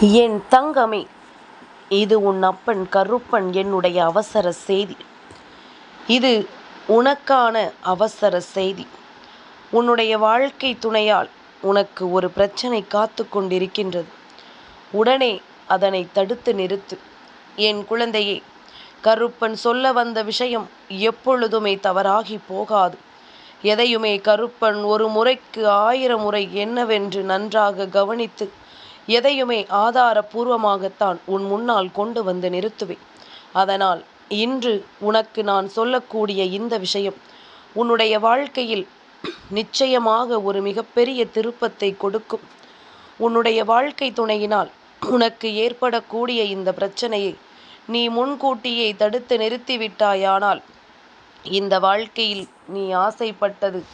என் தங்கமே இது உன் அப்பன் கருப்பன் என்னுடைய அவசர செய்தி. இது உனக்கான அவசர செய்தி. உன்னுடைய வாழ்க்கை துணையால் உனக்கு ஒரு பிரச்சனை காத்து கொண்டிருக்கின்றது. உடனே அதனை தடுத்து நிறுத்து. என் குழந்தையே கருப்பன் சொல்ல வந்த விஷயம் எப்பொழுதுமே தவறாகி போகாது. எதையுமே கருப்பன் ஒரு முறைக்கு ஆயிரம் முறை என்னவென்று நன்றாக கவனித்து எதையுமே ஆதாரபூர்வமாகத்தான் உன் முன்னால் கொண்டு வந்து நிறுத்துவேன். அதனால் இன்று உனக்கு நான் சொல்லக்கூடிய இந்த விஷயம் உன்னுடைய வாழ்க்கையில் நிச்சயமாக ஒரு மிகப்பெரிய திருப்பத்தை கொடுக்கும். உன்னுடைய வாழ்க்கை துணையினால் உனக்கு ஏற்படக்கூடிய இந்த பிரச்சனையை நீ முன்கூட்டியே தடுத்து நிறுத்திவிட்டாயானால் இந்த வாழ்க்கையில் நீ ஆசைப்பட்டது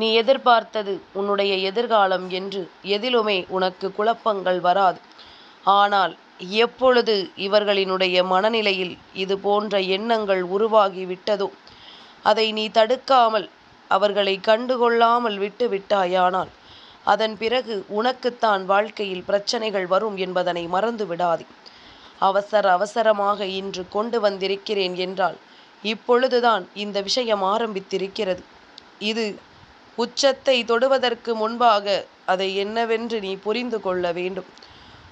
நீ எதிர்பார்த்தது உன்னுடைய எதிர்காலம் என்று எதிலுமே உனக்கு குழப்பங்கள் வராது. ஆனால் எப்பொழுது இவர்களினுடைய மனநிலையில் இது போன்ற எண்ணங்கள் உருவாகி விட்டதோ அதை நீ தடுக்காமல் அவர்களை கண்டுகொள்ளாமல் விட்டு விட்டாயானால் அதன் பிறகு உனக்குத்தான் வாழ்க்கையில் பிரச்சனைகள் வரும் என்பதனை மறந்து விடாதே. அவசர அவசரமாக இன்று கொண்டு வந்திருக்கிறேன் என்றால் இப்பொழுதுதான் இந்த விஷயம் ஆரம்பித்திருக்கிறது. இது உச்சத்தை தொடுவதற்கு முன்பாக அதை என்னவென்று நீ புரிந்து கொள்ள வேண்டும்.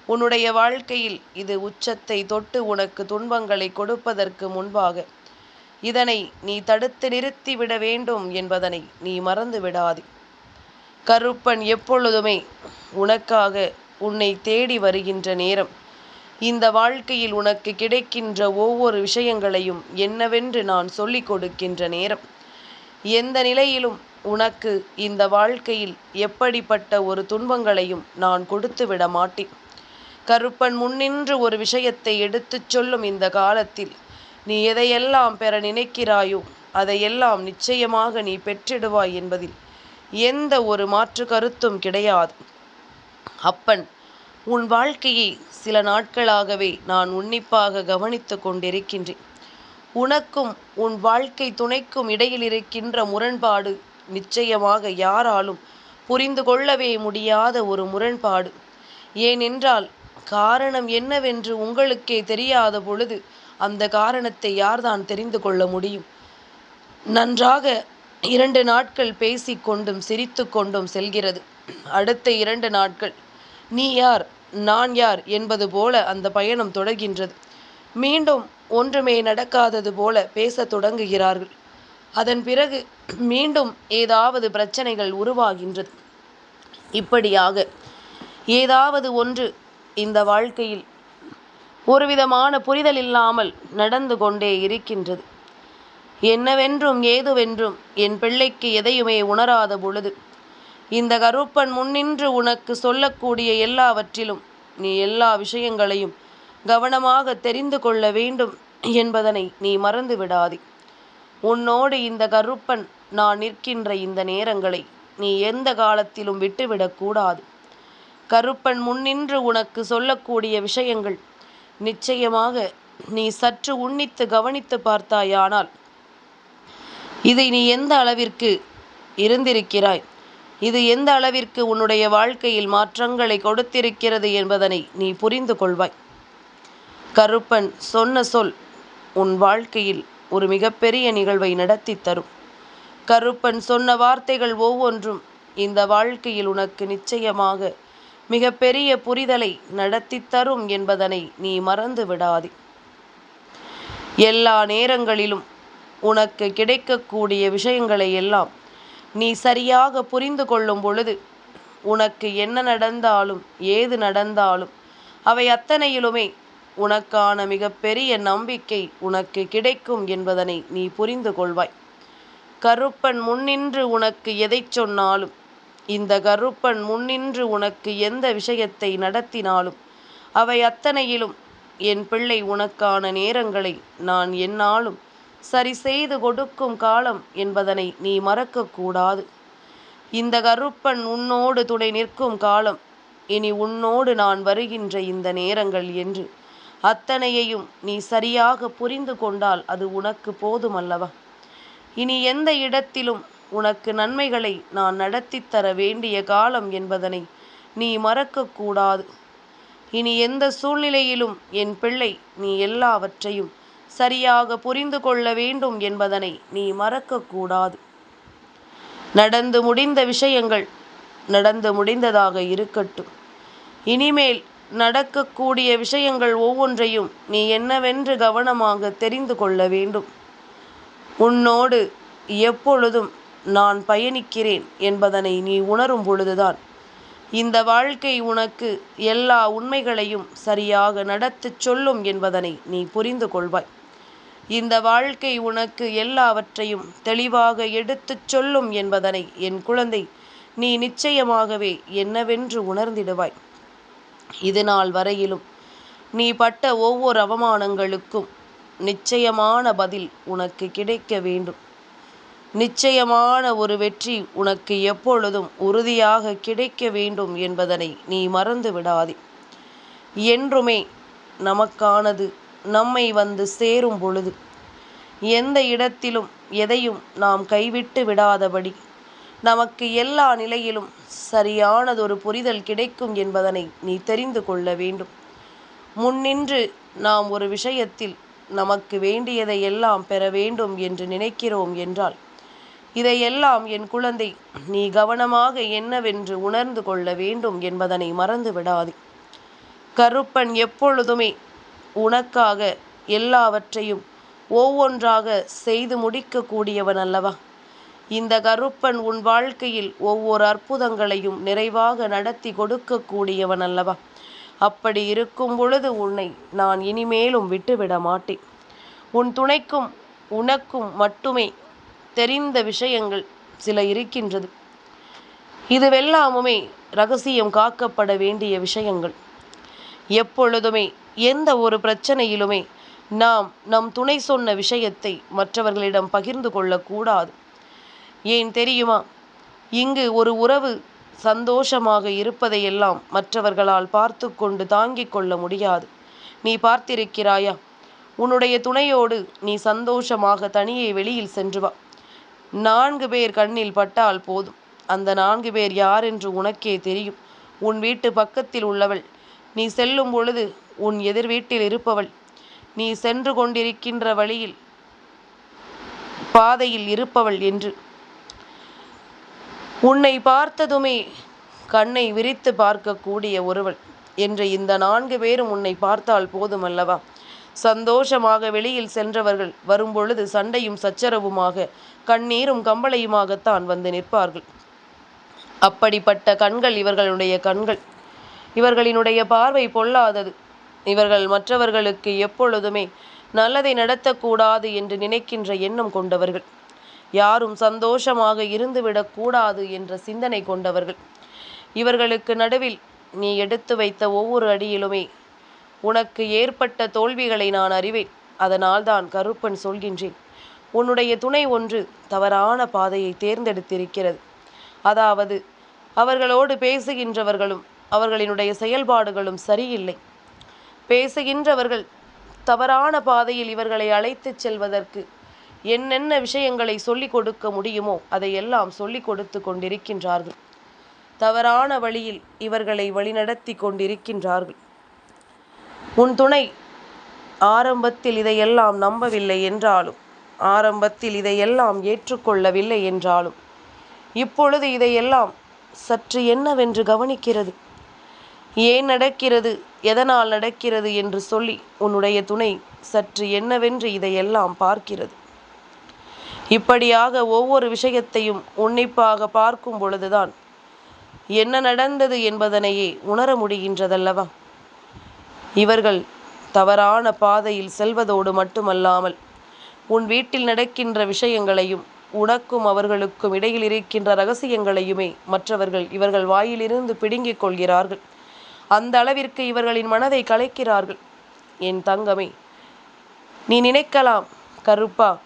உன்னுடைய வாழ்க்கையில் இது உச்சத்தை தொட்டு உனக்கு துன்பங்களை கொடுப்பதற்கு முன்பாக. இதனை நீ தடுத்து நிறுத்திவிட வேண்டும் என்பதனை நீ மறந்து விடாதே. கருப்பன் எப்பொழுதுமே உனக்காக உன்னை தேடி வருகின்ற நேரம். இந்த வாழ்க்கையில் உனக்கு கிடைக்கின்ற ஒவ்வொரு விஷயங்களையும் என்னவென்று நான் சொல்லிக் கொடுக்கின்ற நேரம். எந்த நிலையிலும் உனக்கு இந்த வாழ்க்கையில் எப்படிப்பட்ட ஒரு துன்பங்களையும் நான் கொடுத்து விட மாட்டேன். கருப்பன் முன்னின்று ஒரு விஷயத்தை எடுத்துச் சொல்லும் இந்த காலத்தில் நீ எதையெல்லாம் பெற நினைக்கிறாயோ அதையெல்லாம் நிச்சயமாக நீ பெற்றிடுவாய் என்பதில் எந்த ஒரு மாற்று கருத்தும் கிடையாது. அப்பன் உன் வாழ்க்கையை சில நாட்களாகவே நான் உன்னிப்பாக கவனித்து கொண்டிருக்கின்றேன். உனக்கும் உன் வாழ்க்கை துணைக்கும் இடையில் இருக்கின்ற முரண்பாடு நிச்சயமாக யாராலும் புரிந்து கொள்ளவே முடியாத ஒரு முரண்பாடு. ஏனென்றால் காரணம் என்னவென்று உங்களுக்கே தெரியாத பொழுது அந்த காரணத்தை யார்தான் தெரிந்து கொள்ள முடியும்? நன்றாக இரண்டு நாட்கள் பேசிக்கொண்டும் சிரித்து கொண்டும் செல்கிறது. அடுத்த இரண்டு நாட்கள் நீ யார்? நான் யார்? என்பது போல அந்த பயணம் தொடர்கின்றது. மீண்டும் ஒன்றுமே நடக்காதது போல பேசத் தொடங்குகிறார்கள். அதன் பிறகு மீண்டும் ஏதாவது பிரச்சனைகள் உருவாகின்றது. இப்படியாக ஏதாவது ஒன்று இந்த வாழ்க்கையில் ஒருவிதமான புரிதல் இல்லாமல் நடந்து கொண்டே இருக்கின்றது. என்னவென்றும் ஏதுவென்றும் என் பிள்ளைக்கு எதையுமே உணராத பொழுது இந்த கருப்பன் முன்னின்று உனக்கு சொல்லக்கூடிய எல்லாவற்றிலும் நீ எல்லா விஷயங்களையும் கவனமாக தெரிந்து கொள்ள வேண்டும் என்பதனை நீ மறந்து விடாதே உன்னோடு இந்த கருப்பன் நான் நிற்கின்ற இந்த நேரங்களை நீ எந்த காலத்திலும் விட்டுவிடக்கூடாது கருப்பன் முன்னின்று உனக்கு சொல்லக்கூடிய விஷயங்கள் நிச்சயமாக நீ சற்று உன்னித்து கவனித்து பார்த்தாயானால் இதை நீ எந்த அளவிற்கு இருந்திருக்கிறாய்? இது எந்த அளவிற்கு உன்னுடைய வாழ்க்கையில் மாற்றங்களை கொடுத்திருக்கிறது என்பதனை நீ புரிந்து கொள்வாய். கருப்பன் சொன்ன சொல் உன் வாழ்க்கையில் ஒரு மிகப்பெரிய நிகழ்வை நடத்தி தரும். கருப்பன் சொன்ன வார்த்தைகள் ஒவ்வொன்றும் இந்த வாழ்க்கையில் உனக்கு நிச்சயமாக மிகப்பெரிய புரிதலை நடத்தி தரும் என்பதனை நீ மறந்து விடாதே. எல்லா நேரங்களிலும் உனக்கு கிடைக்கக்கூடிய விஷயங்களை எல்லாம் நீ சரியாக புரிந்து கொள்ளும் பொழுது உனக்கு என்ன நடந்தாலும் ஏது நடந்தாலும் அவை அத்தனையிலுமே உனக்கான மிகப்பெரிய நம்பிக்கை உனக்கு கிடைக்கும் என்பதனை நீ புரிந்து கொள்வாய். கருப்பன் முன்னின்று உனக்கு எதை சொன்னாலும் இந்த கருப்பன் முன்னின்று உனக்கு எந்த விஷயத்தை நடத்தினாலும் அவை அத்தனையிலும் என் பிள்ளை உனக்கான நேரங்களை நான் என்னாலும் சரி செய்து கொடுக்கும் காலம் என்பதனை நீ மறக்கக்கூடாது இந்த கருப்பன் உன்னோடு துணை நிற்கும் காலம் இனி உன்னோடு நான் வருகின்ற இந்த நேரங்கள் என்று அத்தனையையும் நீ சரியாக புரிந்து கொண்டால் அது உனக்கு போதுமல்லவா? இனி எந்த இடத்திலும் உனக்கு நன்மைகளை நான் நடத்தித்தர வேண்டிய காலம் என்பதனை நீ மறக்கக்கூடாது இனி எந்த சூழ்நிலையிலும் என் பிள்ளை நீ எல்லாவற்றையும் சரியாக புரிந்து கொள்ள வேண்டும் என்பதனை நீ மறக்கக்கூடாது நடந்து முடிந்த விஷயங்கள் நடந்து முடிந்ததாக இருக்கட்டும். இனிமேல் நடக்கக்கூடிய விஷயங்கள் ஒவ்வொன்றையும் நீ என்னவென்று கவனமாக தெரிந்து கொள்ள வேண்டும். உன்னோடு எப்பொழுதும் நான் பயணிக்கிறேன் என்பதனை நீ உணரும் பொழுதுதான் இந்த வாழ்க்கை உனக்கு எல்லா உண்மைகளையும் சரியாக நடத்துச் சொல்லும் என்பதனை நீ புரிந்து கொள்வாய். இந்த வாழ்க்கை உனக்கு எல்லாவற்றையும் தெளிவாக எடுத்துச் சொல்லும் என்பதனை என் குழந்தை நீ நிச்சயமாகவே என்னவென்று உணர்ந்திடுவாய். இது நாள் வரையிலும். நீ பட்ட ஒவ்வொரு அவமானங்களுக்கும் நிச்சயமான பதில் உனக்கு கிடைக்க வேண்டும். நிச்சயமான ஒரு வெற்றி உனக்கு எப்பொழுதும் உறுதியாக கிடைக்க வேண்டும் என்பதனை நீ மறந்து விடாதே. என்றுமே நமக்கானது நம்மை வந்து சேரும் பொழுது எந்த இடத்திலும் எதையும் நாம் கைவிட்டு விடாதபடி நமக்கு எல்லா நிலையிலும் சரியானதொரு புரிதல் கிடைக்கும் என்பதனை நீ தெரிந்து கொள்ள வேண்டும். முன்னின்று நாம் ஒரு விஷயத்தில் நமக்கு வேண்டியதை எல்லாம் பெற வேண்டும் என்று நினைக்கிறோம் என்றால் இதையெல்லாம் என் குழந்தை நீ கவனமாக என்னவென்று உணர்ந்து கொள்ள வேண்டும் என்பதனை மறந்து விடாதே. கருப்பன் எப்பொழுதுமே உனக்காக எல்லாவற்றையும் ஒவ்வொன்றாக செய்து முடிக்கக்கூடியவன் அல்லவா? இந்த கருப்பன் உன் வாழ்க்கையில் ஒவ்வொரு அற்புதங்களையும் நிறைவாக நடத்தி கொடுக்கக்கூடியவன் அல்லவா? அப்படி இருக்கும் பொழுது உன்னை நான் இனிமேலும் விட்டுவிட மாட்டேன். உன் துணைக்கும் உனக்கும் மட்டுமே தெரிந்த விஷயங்கள் சில இருக்கின்றது. இதுவெல்லாமுமே ரகசியம் காக்கப்பட வேண்டிய விஷயங்கள். எப்பொழுதுமே எந்த ஒரு பிரச்சனையிலுமே நாம் நம் துணை சொன்ன விஷயத்தை மற்றவர்களிடம் பகிர்ந்து கொள்ளக்கூடாது. ஏன் தெரியுமா? இங்கு ஒரு உறவு சந்தோஷமாக இருப்பதையெல்லாம் மற்றவர்களால் பார்த்து கொண்டு தாங்கிக் கொள்ள முடியாது. நீ பார்த்திருக்கிறாயா? உன்னுடைய துணையோடு நீ சந்தோஷமாக தனியே வெளியில் சென்று வா. நான்கு பேர் கண்ணில் பட்டால் போதும். அந்த நான்கு பேர் யார் என்று உனக்கே தெரியும். உன் வீட்டு பக்கத்தில் உள்ளவள். நீ செல்லும் பொழுது உன் எதிர் வீட்டில் இருப்பவள். நீ சென்று கொண்டிருக்கின்ற வழியில் பாதையில் இருப்பவள் என்று. உன்னை பார்த்ததுமே கண்ணை விரித்து பார்க்கக்கூடிய ஒருவள் என்று இந்த நான்கு பேரும் உன்னை பார்த்தால் போதுமல்லவா? சந்தோஷமாக வெளியில் சென்றவர்கள் வரும்பொழுது சண்டையும் சச்சரவுமாக கண்ணீரும் கம்பளையுமாகத்தான் வந்து நிற்பார்கள். அப்படிப்பட்ட கண்கள் இவர்களுடைய கண்கள். இவர்களினுடைய பார்வை பொல்லாதது. இவர்கள் மற்றவர்களுக்கு எப்பொழுதுமே நல்லதை நடத்தக்கூடாது என்று நினைக்கின்ற எண்ணம் கொண்டவர்கள். யாரும் சந்தோஷமாக இருந்துவிடக்கூடாது என்ற சிந்தனை கொண்டவர்கள். இவர்களுக்கு நடுவில் நீ எடுத்து வைத்த ஒவ்வொரு அடியிலுமே உனக்கு ஏற்பட்ட தோல்விகளை நான் அறிவேன். அதனால் தான் கருப்பன் சொல்கின்றேன் உன்னுடைய துணை ஒன்று தவறான பாதையை தேர்ந்தெடுத்திருக்கிறது. அதாவது அவர்களோடு பேசுகின்றவர்களும் அவர்களினுடைய செயல்பாடுகளும் சரியில்லை. பேசுகின்றவர்கள் தவறான பாதையில் இவர்களை அழைத்துச் செல்வதற்கு என்னென்ன விஷயங்களை சொல்லிக் கொடுக்க முடியுமோ அதையெல்லாம் சொல்லிக் கொடுத்து கொண்டிருக்கின்றார்கள். தவறான வழியில் இவர்களை வழிநடத்தி கொண்டிருக்கின்றார்கள். உன் துணை ஆரம்பத்தில் இதையெல்லாம் நம்பவில்லை என்றாலும் ஆரம்பத்தில் இதையெல்லாம் ஏற்றுக்கொள்ளவில்லை என்றாலும் இப்பொழுது இதையெல்லாம் சற்று என்னவென்று கவனிக்கிறது? ஏன் நடக்கிறது? எதனால் நடக்கிறது என்று சொல்லி உன்னுடைய துணை சற்று என்னவென்று இதையெல்லாம் பார்க்கிறது? இப்படியாக ஒவ்வொரு விஷயத்தையும் உன்னிப்பாக பார்க்கும் பொழுதுதான் என்ன நடந்தது என்பதனையே உணர முடிகின்றதல்லவா? இவர்கள் தவறான பாதையில் செல்வதோடு மட்டுமல்லாமல் உன் வீட்டில் நடக்கின்ற விஷயங்களையும் உனக்கும் அவர்களுக்கும் இடையில் இருக்கின்ற ரகசியங்களையுமே மற்றவர்கள் இவர்கள் வாயிலிருந்து பிடுங்கிக் கொள்கிறார்கள். அந்த அளவிற்கு இவர்களின் மனதை கலைக்கிறார்கள். என் தங்கமே நீ நினைக்கலாம் கருப்பா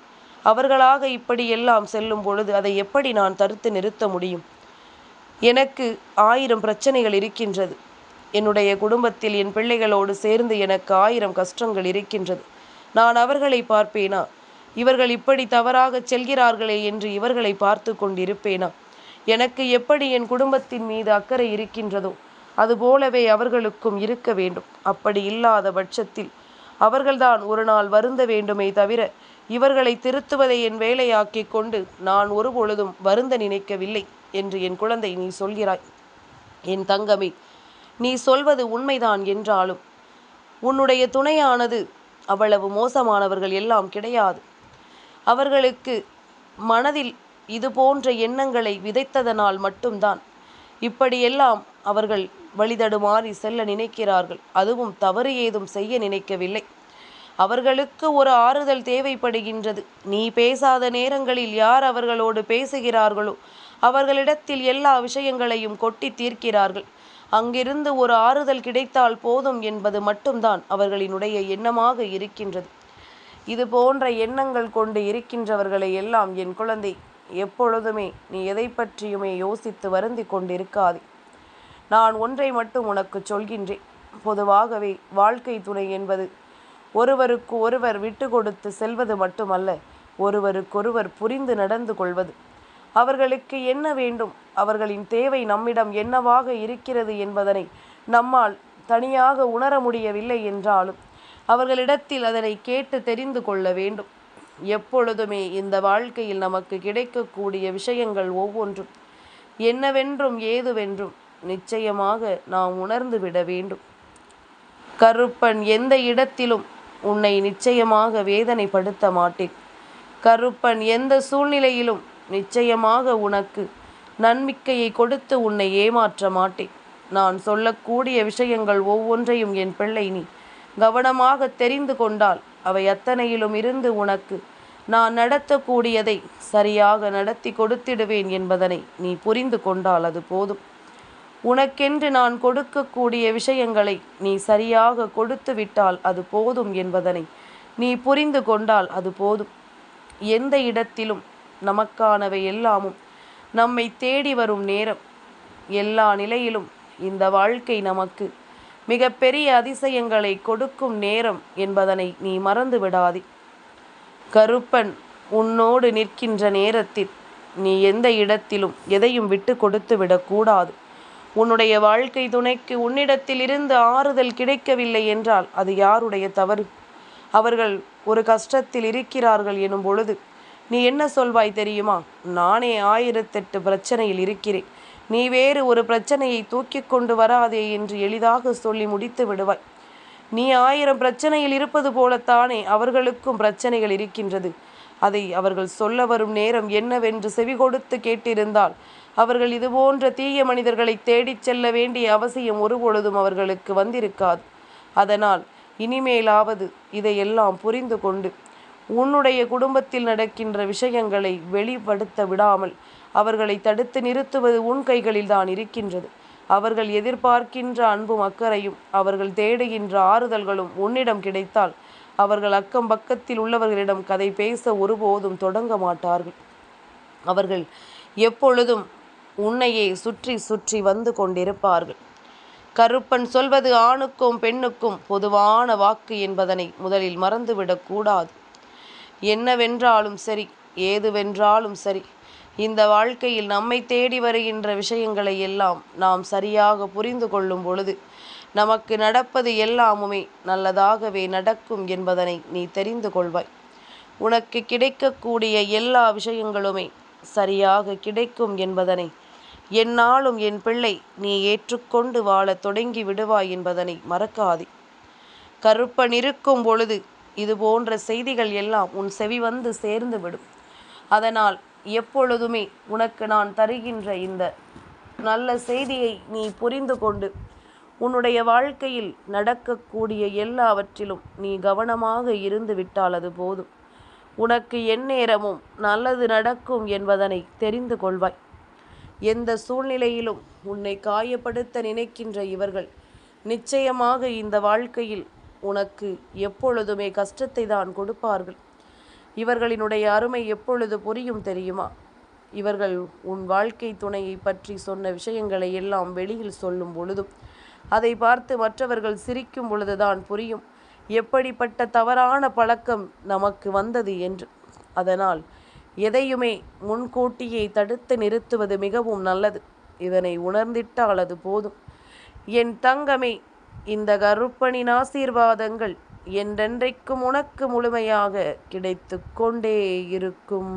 அவர்களாக இப்படியெல்லாம் செல்லும் பொழுது அதை எப்படி நான் தடுத்து நிறுத்த முடியும்? எனக்கு ஆயிரம் பிரச்சனைகள் இருக்கின்றது. என்னுடைய குடும்பத்தில் என் பிள்ளைகளோடு சேர்ந்து எனக்கு ஆயிரம் கஷ்டங்கள் இருக்கின்றது. நான் அவர்களை பார்ப்பேனா? இவர்கள் இப்படி தவறாக செல்கிறார்களே என்று இவர்களை பார்த்து கொண்டிருப்பேனா? எனக்கு எப்படி என் குடும்பத்தின் மீது அக்கறை இருக்கின்றதோ அதுபோலவே அவர்களுக்கும் இருக்க வேண்டும். அப்படி இல்லாத பட்சத்தில் அவர்கள்தான் ஒரு நாள் வருந்த வேண்டுமே தவிர இவர்களை திருத்துவதை என் வேலையாக்கிக் கொண்டு நான் ஒருபொழுதும் வருந்த நினைக்கவில்லை என்று என் குழந்தை நீ சொல்கிறாய். என் தங்கமே நீ சொல்வது உண்மைதான் என்றாலும் உன்னுடைய துணையானது அவ்வளவு மோசமானவர்கள் எல்லாம் கிடையாது. அவர்களுக்கு மனதில் இது போன்ற எண்ணங்களை விதைத்ததனால் மட்டும்தான் இப்படியெல்லாம் அவர்கள் வழிதடுமாறி செல்ல நினைக்கிறார்கள். அதுவும் தவறு ஏதும் செய்ய நினைக்கவில்லை. அவர்களுக்கு ஒரு ஆறுதல் தேவைப்படுகின்றது. நீ பேசாத நேரங்களில் யார் அவர்களோடு பேசுகிறார்களோ அவர்களிடத்தில் எல்லா விஷயங்களையும் கொட்டி தீர்க்கிறார்கள். அங்கிருந்து ஒரு ஆறுதல் கிடைத்தால் போதும் என்பது மட்டும்தான் அவர்களினுடைய எண்ணமாக இருக்கின்றது. இது போன்ற எண்ணங்கள் கொண்டு இருக்கின்றவர்களை எல்லாம் என் குழந்தை எப்பொழுதுமே நீ எதை பற்றியுமே யோசித்து வருந்தி கொண்டிருக்காதே. நான் ஒன்றை மட்டும் உனக்கு சொல்கின்றேன். பொதுவாகவே வாழ்க்கை துணை என்பது ஒருவருக்கு ஒருவர் விட்டு கொடுத்து செல்வது மட்டுமல்ல ஒருவருக்கொருவர் புரிந்து நடந்து கொள்வது. அவர்களுக்கு என்ன வேண்டும்? அவர்களின் தேவை நம்மிடம் என்னவாக இருக்கிறது என்பதனை நம்மால் தனியாக உணர முடியவில்லை என்றாலும் அவர்களிடத்தில் அதனை கேட்டு தெரிந்து கொள்ள வேண்டும். எப்பொழுதுமே இந்த வாழ்க்கையில் நமக்கு கிடைக்கக்கூடிய விஷயங்கள் ஒவ்வொன்றும் என்னவென்றும் ஏதுவென்றும் நிச்சயமாக நாம் உணர்ந்து விட வேண்டும். கருப்பன் எந்த இடத்திலும் உன்னை நிச்சயமாக வேதனைப்படுத்த மாட்டேன். கருப்பன் எந்த சூழ்நிலையிலும் நிச்சயமாக உனக்கு நன்மிக்கையை கொடுத்து உன்னை ஏமாற்ற மாட்டேன். நான் சொல்லக்கூடிய விஷயங்கள் ஒவ்வொன்றையும் என் பிள்ளை நீ கவனமாக தெரிந்து கொண்டால் அவை அத்தனையிலும் இருந்து உனக்கு நான் நடத்தக்கூடியதை சரியாக நடத்தி கொடுத்திடுவேன் என்பதனை நீ புரிந்து கொண்டால் அது போதும். உனக்கென்று நான் கொடுக்கக்கூடிய விஷயங்களை நீ சரியாக கொடுத்து விட்டால் அது போதும் என்பதனை நீ புரிந்து கொண்டால் அது போதும். எந்த இடத்திலும் நமக்கானவை எல்லாமும் நம்மை தேடி வரும் நேரம். எல்லா நிலையிலும் இந்த வாழ்க்கை நமக்கு மிக பெரிய அதிசயங்களை கொடுக்கும் நேரம் என்பதனை நீ மறந்து விடாதே. கருப்பன் உன்னோடு நிற்கின்ற நேரத்தில் நீ எந்த இடத்திலும் எதையும் விட்டு கொடுத்து விடக்கூடாது. உன்னுடைய வாழ்க்கை துணைக்கு உன்னிடத்தில் இருந்து ஆறுதல் கிடைக்கவில்லை என்றால் அது யாருடைய தவறு? அவர்கள் ஒரு கஷ்டத்தில் இருக்கிறார்கள் எனும் பொழுது நீ என்ன சொல்வாய் தெரியுமா? நானே ஆயிரத்தெட்டு பிரச்சனையில் இருக்கிறேன். நீ வேறு ஒரு பிரச்சனையை தூக்கி கொண்டு வராதே என்று எளிதாக சொல்லி முடித்து விடுவாய். நீ ஆயிரம் பிரச்சனையில் இருப்பது போலத்தானே அவர்களுக்கும் பிரச்சனைகள் இருக்கின்றது. அதை அவர்கள் சொல்ல வரும் நேரம் என்னவென்று செவி கொடுத்து கேட்டிருந்தால் அவர்கள் இதுபோன்ற தீய மனிதர்களை தேடிச் செல்ல வேண்டிய அவசியம் ஒருபொழுதும் அவர்களுக்கு வந்திருக்காது. அதனால் இனிமேலாவது இதையெல்லாம் புரிந்து கொண்டு உன்னுடைய குடும்பத்தில் நடக்கின்ற விஷயங்களை வெளிப்படுத்த விடாமல் அவர்களை தடுத்து நிறுத்துவது உன் கைகளில் தான் இருக்கின்றது. அவர்கள் எதிர்பார்க்கின்ற அன்பும் அக்கறையும் அவர்கள் தேடுகின்ற ஆறுதல்களும் உன்னிடம் கிடைத்தால் அவர்கள் அக்கம் பக்கத்தில் உள்ளவர்களிடம் கதை பேச ஒருபோதும் தொடங்க மாட்டார்கள். அவர்கள் எப்பொழுதும் உன்னையே சுற்றி சுற்றி வந்து கொண்டிருப்பார்கள். கருப்பன் சொல்வது ஆணுக்கும் பெண்ணுக்கும் பொதுவான வாக்கு என்பதனை முதலில் மறந்துவிடக்கூடாது என்னவென்றாலும் சரி ஏதுவென்றாலும் சரி இந்த வாழ்க்கையில் நம்மை தேடி வருகின்ற விஷயங்களை எல்லாம் நாம் சரியாக புரிந்து கொள்ளும் பொழுது நமக்கு நடப்பது எல்லாமுமே நல்லதாகவே நடக்கும் என்பதனை நீ தெரிந்து கொள்வாய். உனக்கு கிடைக்கக்கூடிய எல்லா விஷயங்களுமே சரியாக கிடைக்கும் என்பதனை என்னாலும் என் பிள்ளை நீ ஏற்றுக்கொண்டு வாழத் தொடங்கி விடுவாய் என்பதனை மறக்காதே. கருப்பன் இருக்கும் பொழுது இது போன்ற செய்திகள் எல்லாம் உன் செவி வந்து சேர்ந்து விடும். அதனால் எப்பொழுதுமே உனக்கு நான் தருகின்ற இந்த நல்ல செய்தியை நீ புரிந்து கொண்டு உன்னுடைய வாழ்க்கையில் நடக்கக்கூடிய எல்லாவற்றிலும் நீ கவனமாக இருந்து விட்டால் அது போதும். உனக்கு எந்நேரமும் நல்லது நடக்கும் என்பதனை தெரிந்து கொள்வாய். எந்த சூழ்நிலையிலும் உன்னை காயப்படுத்த நினைக்கின்ற இவர்கள் நிச்சயமாக இந்த வாழ்க்கையில் உனக்கு எப்பொழுதுமே கஷ்டத்தை தான் கொடுப்பார்கள். இவர்களினுடைய அருமை எப்பொழுது புரியும் தெரியுமா? இவர்கள் உன் வாழ்க்கை துணையை பற்றி சொன்ன விஷயங்களை எல்லாம் வெளியில் சொல்லும் பொழுதும் அதை பார்த்து மற்றவர்கள் சிரிக்கும் பொழுதுதான் புரியும். எப்படிப்பட்ட தவறான பழக்கம் நமக்கு வந்தது என்று. அதனால் எதையுமே முன்கூட்டியே தடுத்து நிறுத்துவது மிகவும் நல்லது. இதனை உணர்ந்திட்டால் அது போதும். என் தங்கமே இந்த கருப்பனின் ஆசீர்வாதங்கள் என்றென்றைக்கும் உனக்கு முழுமையாக கிடைத்து கொண்டே இருக்கும்.